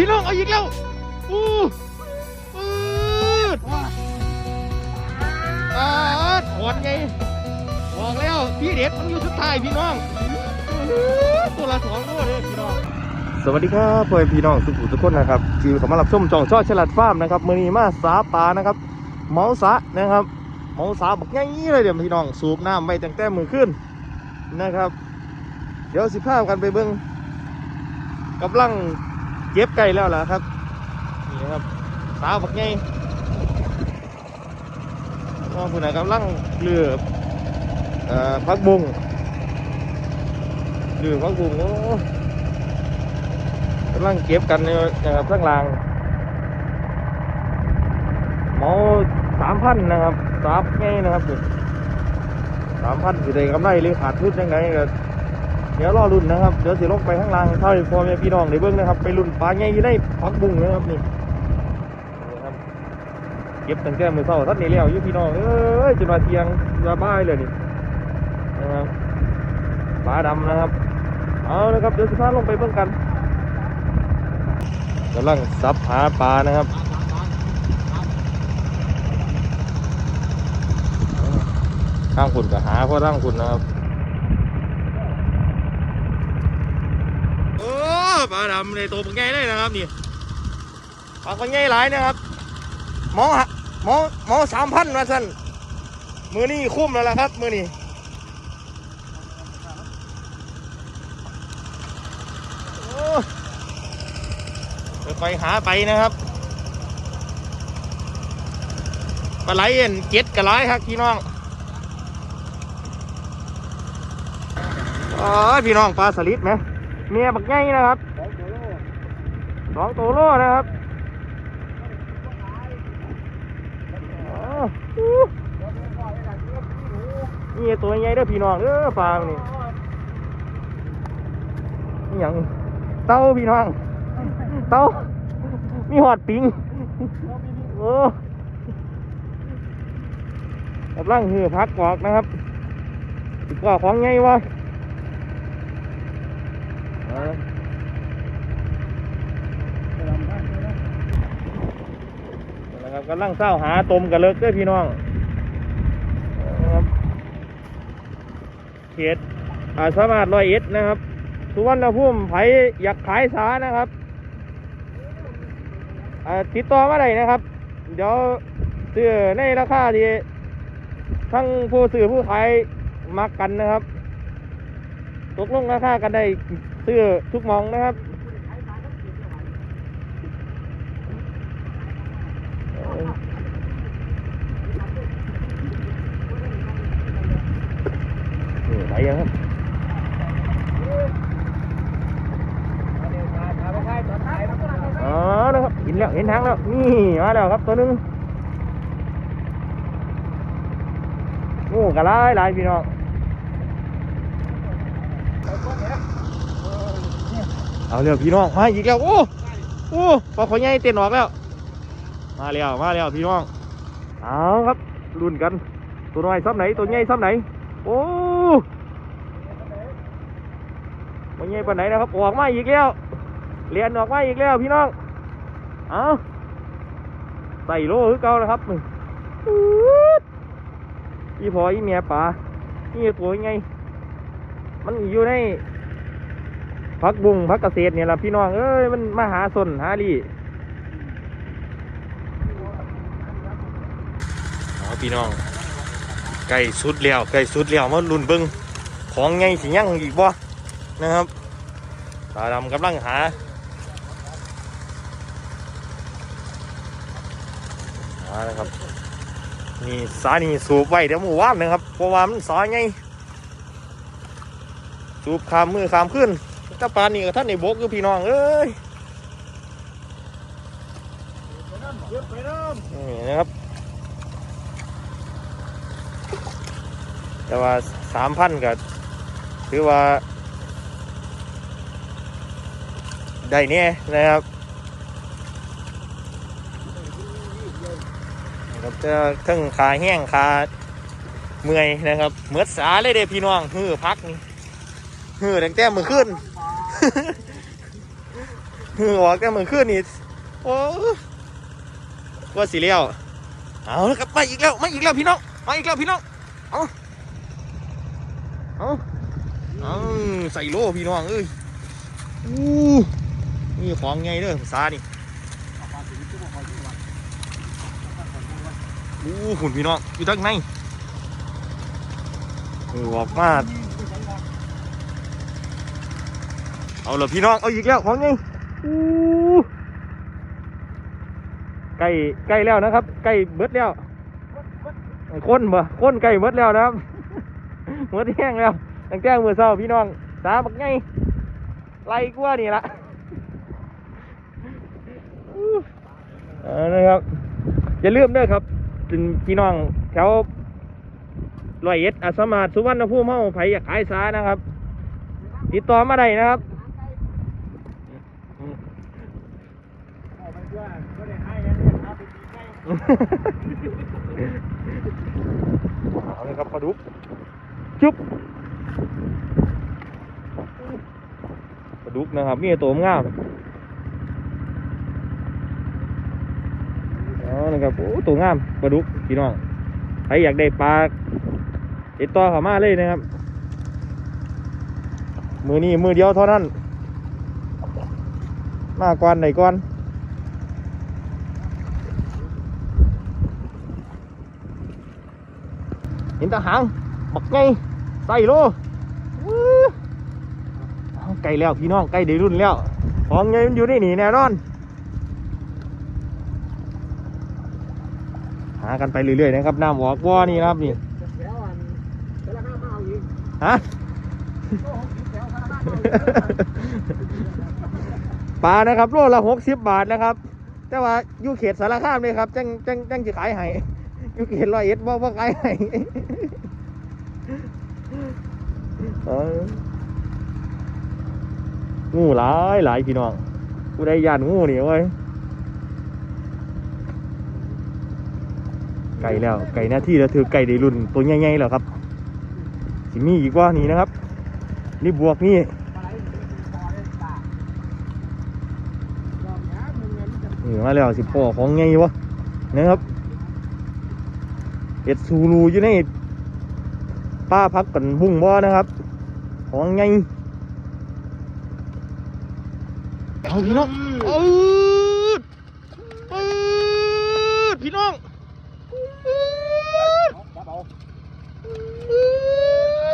พี่น้องเอาอีกแล้วอู้ปืดอ่าถอนไงบอกแล้วพี่เด็ดมันอยู่สุดท้ายพี่น้องอื้อตัวละสองตัวเลยพี่น้องสวัสดีครับเพื่อนพี่น้องสุขุมทุกคนนะครับที่เข้ามารับชมจองช่อฉลาดฟาร์มนะครับมือนี้มาสาปลานะครับ เมาสะนะครับ เมาสาบักง่ายๆเลยเดี๋ยวพี่น้องสูบน้ำไปตั้งแต่มือขึ้นนะครับ เดี๋ยวสิพากันไปเบิ้งกำลัง เก็บไก่แล้วล่ะครับ นี่นะครับสาวบักง่ายน้องผู้นั้นกำลังเลือบเอ่อพักบุงเลือบพักบุงโอ้กำลังเก็บกันเนี่ยนะครับข้างล่างเมาสามพันนะครับสามไงนะครับสามพันสิได้กำไรหรือขาดทุนยังไงก็ เดี๋ยวรอรุ่นนะครับ เดี๋ยวสิลงไปข้างล่างเท่าที่พ่อแม่พี่น้องได้เบิ่งนะครับ ไปรุ่นปลาไงที่ได้พักบุ้งนะครับนี่นี่ครับ เก็บตั้งแต่มือเช้าท่านนี่แล้วอยู่พี่น้องเอ้ยจนมาเทียงสบายเลยนี่นะครับปลาดำนะครับ เอานะครับ เดี๋ยวสิพาลงไปเบิ่งกันกำลังซับหาปลานะครับข้างขุนก็หาเพราะร่างขุนนะครับโอ้ ปลาดำในตัวเป็นไงได้นะครับนี่ปลาเป็นไงหลายนะครับหมอฮะหมอหมอสามพันมาสั่นมือนี่คุ้มแล้วล่ะครับ มือนี่ไปหาไปนะครับปลาไหลเอ็นเจ็ดกระไรครับพี่น้องอ๋อพี่น้องปลาสลิดไหมเมียบักไงนะครับ สองตัวโลนะครับอ๋ออู้นี่ตัวใหญ่เด้อพี่น้องเด้อปลานี่นี่หยังเต้าพี่น้อง เต้ามีหอดปิงโอ้กำลังหือพักกอกนะครับอีกว่าของไงวะ นะครับ กำลังเศร้าหาตมกันเลิกด้วยพี่น้องเขตอาสามารถร้อยเอ็ดนะครับ สุวรรณภูมิไผอยากขายสานะครับติดต่อมาได้นะครับ เดี๋ยวซื้อในราคาที่ทั้งผู้ซื้อผู้ขายมักกันนะครับ ตกลงราคากันได้ซื้อทุกมองนะครับ นี่ไหล ยังครับอ๋อนะครับเห็นแล้วเห็นทางแล้วนี่มาแล้วครับตัวนึงโอ้กระไรหลายพี่น้องเอาเร็วพี่น้องมาอีกแล้วโอ้โอ้ปลาขอยใหญ่เต้นออกแล้ว มาแล้วมาแล้วพี่น้องเอาครับรุ่นกันตัวน้อยซ้ำไหนตัวใหญ่ซ้ำไหนโอ้ ใหญ่ปานไหนนะครับออกมาอีกแล้วเรียนออกมาอีกแล้วพี่น้อง เอาใส่โลคือเก่านะครับนี่งอีพออีเมียป่านี่ตัวใหญ่มันอยู่ในพักบุงพักเกษตรเนี่ยละพี่น้อง เอ้ย มันมาหาสนหาลี่เอพี่น้องไก่สุดแล้วไก่สุดแล้วมาลุนเบิ้งของไงสิยังอีกบ่นะครับ ตาดำกำลังหาหานะครับนี่สานี่สูบไว้เดี๋ยวหมู่ว่านนะครับเพราะว่ามันสาไงสูบขามมือขามขึ้นถ้าปานนี่ก็ท่านในบกคือพี่น้องเอ้ยนี่นะครับแต่ว่าสามพันก็ถือว่า ได้เนี่ยนะครับครับจะทั้งขาแห้งขาเมื่อยนะครับเหมือสาเลยเด้พี่น้องฮือพักนี่ฮือตั้งแต่มมือขึ้นเออออกแต่มือขึ้นนี่โอ้ว่าสีเลี้ยวเอาแล้วครับมาอีกแล้วมาอีกแล้วพี่น้องมาอีกแล้วพี่น้องเอาเอาเอาใส่โล่พี่น้องเอ้ยอู้ นี่ของไงเด้อภาษานี่อู้หุ่นพี่น้องอยู่ทั้งในออกมาเอาละพี่น้อง เอาอีกแล้วของไงอู้ใกล้ใกล้แล้วนะครับ ใกล้เบิดแล้วค้นบ่ค้นใกล้เบิดแล้วนะครับเบิดแห้งแล้วตั้งแต่มือเช้าพี่น้องสาบักไงไล่กว่านี่ละอู้เอา นะครับ อย่าลืมเด้อครับถึงพี่น้องแถวร้อยเอ็ดอาสามาสุวรรณภูมิเฮาไผอยากขายสานะครับ ติดต่อมาได้นะครับเอาเลยครับปลาดุกจุ๊บปลาดุกนะครับ มีแต่ตัวงาม อาเลยครับโอ้ตัวงามปลาดุกพี่น้องใครอยากได้ปลาติดต่อเขามาเลยนะครับ มือนี้มือเดียวเท่านั้น มาก่อนไหนก่อนเห็นทหารบักไงใส่โลไก่แล้วพี่น้องไก่ได้รุ่นแล้วของไงมันอยู่ในนี่แน่นอนากันไปเรื่อยๆนะครับน้ำวอกวอนี่นะครับนี่ฮะปลานะครับโลละหกสิบบาทนะครับ แต่ว่าอยู่เขตสารคามเลยครับจังจังจังจะขายให้อยู่เขตร้อยเอ็ดบ่บ่ขายให้งูหลายหลายพี่น้องผู้ใดยานงูนี่เว้ย ไก่แล้วไก่หน้าที่แล้วถือไก่ได้รุ่นตัวใหญ่ๆแล้วครับสิมีอีกว่านี่นะครับ นี่บวกนี่นเป็นปลาเลยตาลองนะมึงเงินจะเหนือมาแล้วสิพ่อของไงวะนะครับเห็ดซูรูอยู่ในป้าพักกันบุ้งบ่นะครับ ของไงเอาพี่น้องเอาดปืดพี่น้องปืด จับเอา ปื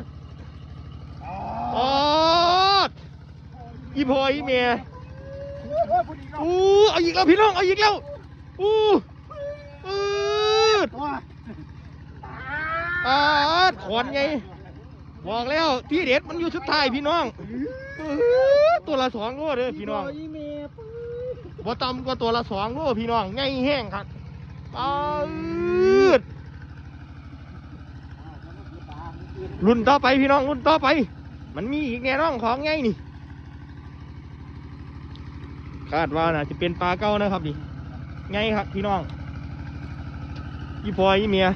ดออดอีพออี เมียโอ้ยพูดอีกแล้วอู้เอาอีกแล้วพี่น้องเอาอีกแล้วอู้ปืดว้าอ่าขอนไงบอกแล้วที่เด็ดมันอยู่สุดท้ายพี่น้องปืดตัวละสองโลเด้อพี่น้องอีเมลบ่ต่ำกว่าตัวละสองโลพี่น้องไงแห้งครับปืดรุ่นต่อไปพี่น้องรุ่นต่อไป มันมีอีกแน่น้องของไงนี่ คาดว่าน่าจะเป็นปลาเก้านะครับนี่ไงครับพี่น้องยี่พอยี่เมีย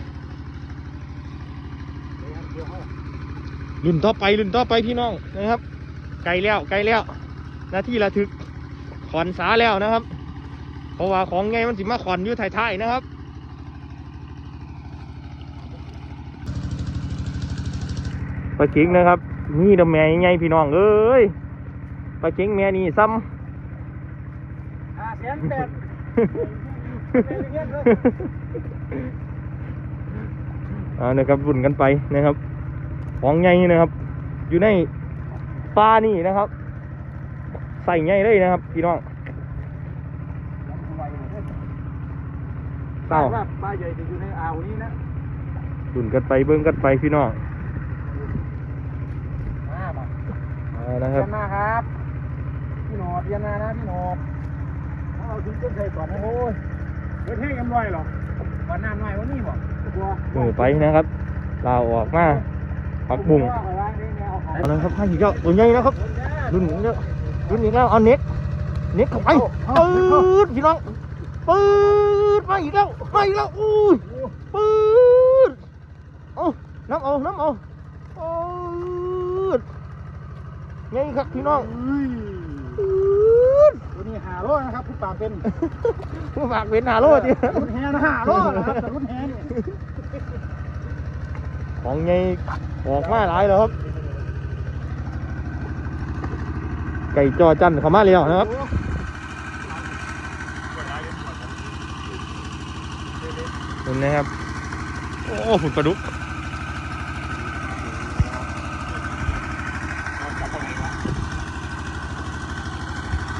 รุ่นต่อไปรุ่นต่อไปพี่น้องนะครับ ไกลแล้วไกลแล้วหน้าที่ระทึกขอนสาแล้วนะครับ เพราะว่าของไงมันสิมาขอนอยู่ไทยๆนะครับปลาเข็งนะครับนี่ดำแม่ใหญ่พี่น้องเอ้ยปลาเข็งแม่นี่ซ้ห้า แสนแปดำเอานะครับรุ่นกันไปนะครับ ของใหญ่นะครับ อยู่ในปลานี่นะครับ ใส่ใหญ่เลยนะครับพี่น้องเต้าว่าปลาใหญ่จะอยู่ในอ่าวนี้นะรุ่นกันไปเบิ้งกันไปพี่น้องมาบ่เอานะคเรีรัยบนมาครับ พี่หนอดเรียนมานะพี่หนอด เอาชิ้นเส้นใส่ก่อนนะโอ้ยเดี๋ยวเท่กันด้วยหรอก่อนน้ำหน่อยวันนี้บ่บัวมือไปนะครับลาวออกมาปักบุ้งเอาไว้ในแนวของเอาละครับให้อีกแล้วตัวใหญ่นะครับรุ่นอีกแล้วรุ่นอีกแล้วเอาเน็ตเน็ตเข้าไปปืดพี่น้องปืดมาอีกแล้วมาอีกแล้วอุ้ยปืดเอาน้ำเอาน้ำเอาปืดไงครับพี่น้องอุ้ยปืดตัวนี้ หาโลนะครับผู้ปากเป็นผู้ฝากเป็นหาโลดดิรุ่นแฮนะหาโลนะครับแต่รุ่นแฮนี่ของไงออกมาหลายแล้วครับ ไก่จอจันเข้ามาแล้วนะครับเห็นนะครับ โอ้ฝุ่นปลาดุก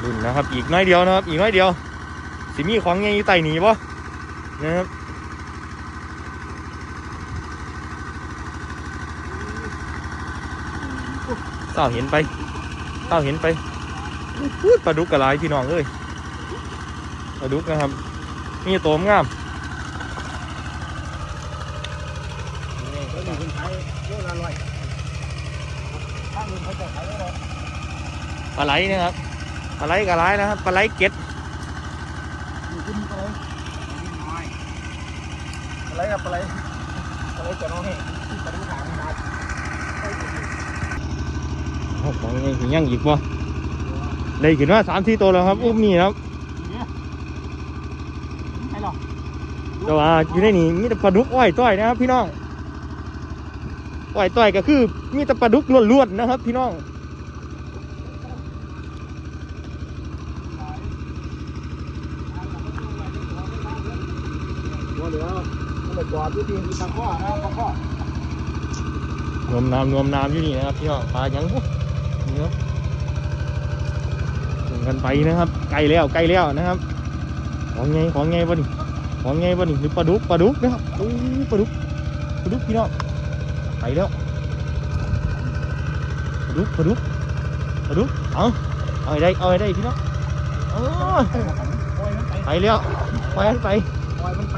รุ่ นนะครับ อีกน้อยเดียวนะครับ อีกน้อยเดียว สิมีของไงยู่ไต่หนีบ่นะครับเต้าเห็นไปเต้าเห็นไปปลาดุกกระไรพี่น้องเอ้ยปลาดุกนะครับ นี่ตัวงามแล้วนี่คนขายโลละร้อยถ้าเงินเขาจะขายได้ปลาไหลนะครับ ปลาไหลกระไรนะครับปลาไหลเก็ดอยู่ที่นี่อะไรน้อยอะไรครับอะไรอะไรจะน้องให้จะดูถามมาโอ้ของไงถึงยังอีกบ่เลยขึ้นว่าสามสี่ตัวแล้วครับ อุ้มนี่นะครับใช่หรอแต่ว่าอยู่ในนี่มีแต่ปลาดุกอ้อยต้อยนะครับพี่น้องอ้อยต้อยก็คือมีแต่ปลาดุกล้วนๆนะครับ พี่น้อง ตัวเหลือมันเลยกอดอยู่ที่ตะข้อนะตะข้อนวมน้ำนวมน้ำอยู่นี่นะครับพี่น้องปลาหยังปุ๊นี่ครับส่งกันไปนะครับไกลแล้วไกลแล้วนะครับ ของไงของไงวะนี่ของไงวะนี่หรือปลาดุกปลาดุกนะครับโอ้ปลาดุกปลาดุกพี่น้องไปแล้วปลาดุกปลาดุกปลาดุกเอาเอาให้ได้เอาให้ได้พี่น้องโอ้ยปล่อยมันไปไปแล้วไปให้ไปปล่อยมันไป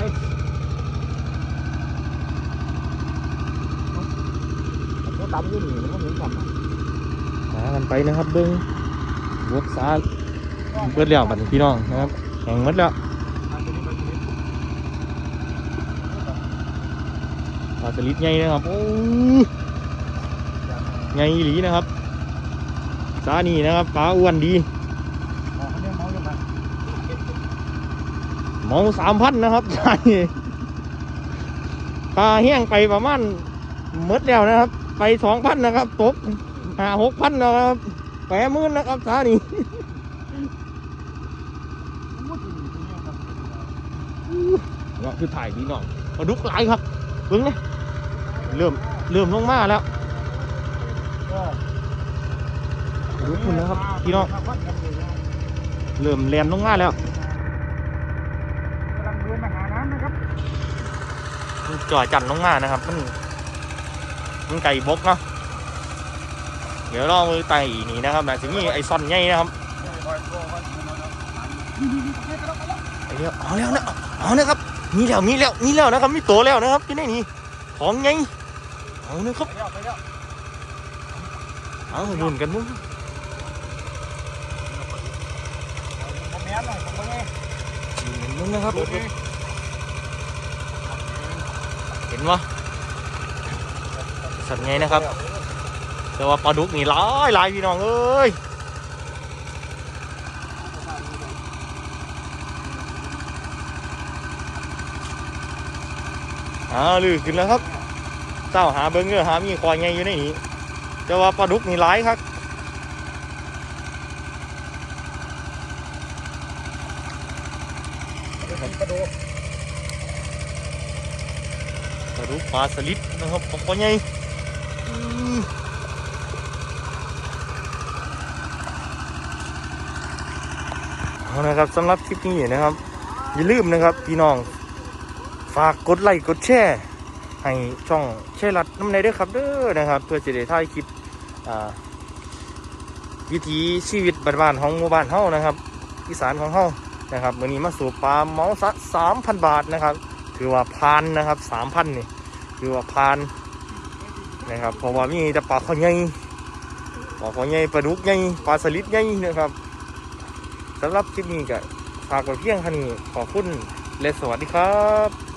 ก็ดำอยู่นี่มันก็เหมือนกันหากันไปนะครับเบิ้งวกซาเบิดแล้วบัดนี้พี่น้องนะครับแข่งหมดแล้วปลาสลิดใหญ่นะครับโอ้ยใหญ่หลีนะครับซานี่นะครับปลาอ้วนดีมองเขาสามพันนะครับซานี่ปลาแห้งไปประมาณหมดแล้วนะครับ ไปสองพันนะครับ ตกห้าหกพันนะครับแปดหมื่นนะครับซานี่ว่าคือถ่ายพี่น้องเอาดุกหลายครับเพิ่งเนี่ยเริ่มเริ่มลงมาแล้วเอาดุกคุณนะครับพี่น้องเริ่มแลนลงมาแล้วกำลังเดินมาหาน้ำนะครับมันจ่อจันลงมานะครับมัน นไก่บกเนาะเดี๋ยวรอมือไต่นี่นะครับนะสิมีไอซอนใหญ่นะครับไอเดียวเอาแล้วนะเอานะครับมีแล้วมีแล้วมีแล้วนะครับมีตัวแล้วนะครับที่ไหนนี่ของไงเอานะครับเอาลุ้นกันมึงมแม่หน่อยผมไม่ลุ้นนะครับเห็นวะ สัตว์ไงนะครับ แต่ว่าปลาดุกนี่หลายหลายพี่น้องเอ้ยอ่าลือขึ้นแล้วครับเจ้าหาเบิ้งเงอหามีควายไงอยู่ในนี้แต่ว่าปลาดุกนี่หลายครับปลาดุกปลาสลิดนะครับปลาควายไง นะครับสำหรับคลิปนี้นะครับ อย่าลืมนะครับ พี่น้อง ฝากกดไลค์กดแชร์ให้ช่องเชลัดน้ำในด้วยครับเด้อนะครับ เพื่อจะได้ถ่ายคลิปวิถีชีวิตบ้านๆของหมู่บ้านเฮานะครับอีสานของเฮานะครับวันนี้มาสู่ปลาเมาสะสามพันบาทนะครับ ถือว่าพานนะครับสามพันนี่ถือว่าพาน นะครับเพราะว่ามีแต่ปลาเขาใหญ่ปลาเขาใหญ่ปลาดุกใหญ่ปลาสลิดใหญ่นะครับสำหรับคลิปนี้ก็ฝากไว้เพียงเท่านี้ขอบคุณและสวัสดีครับ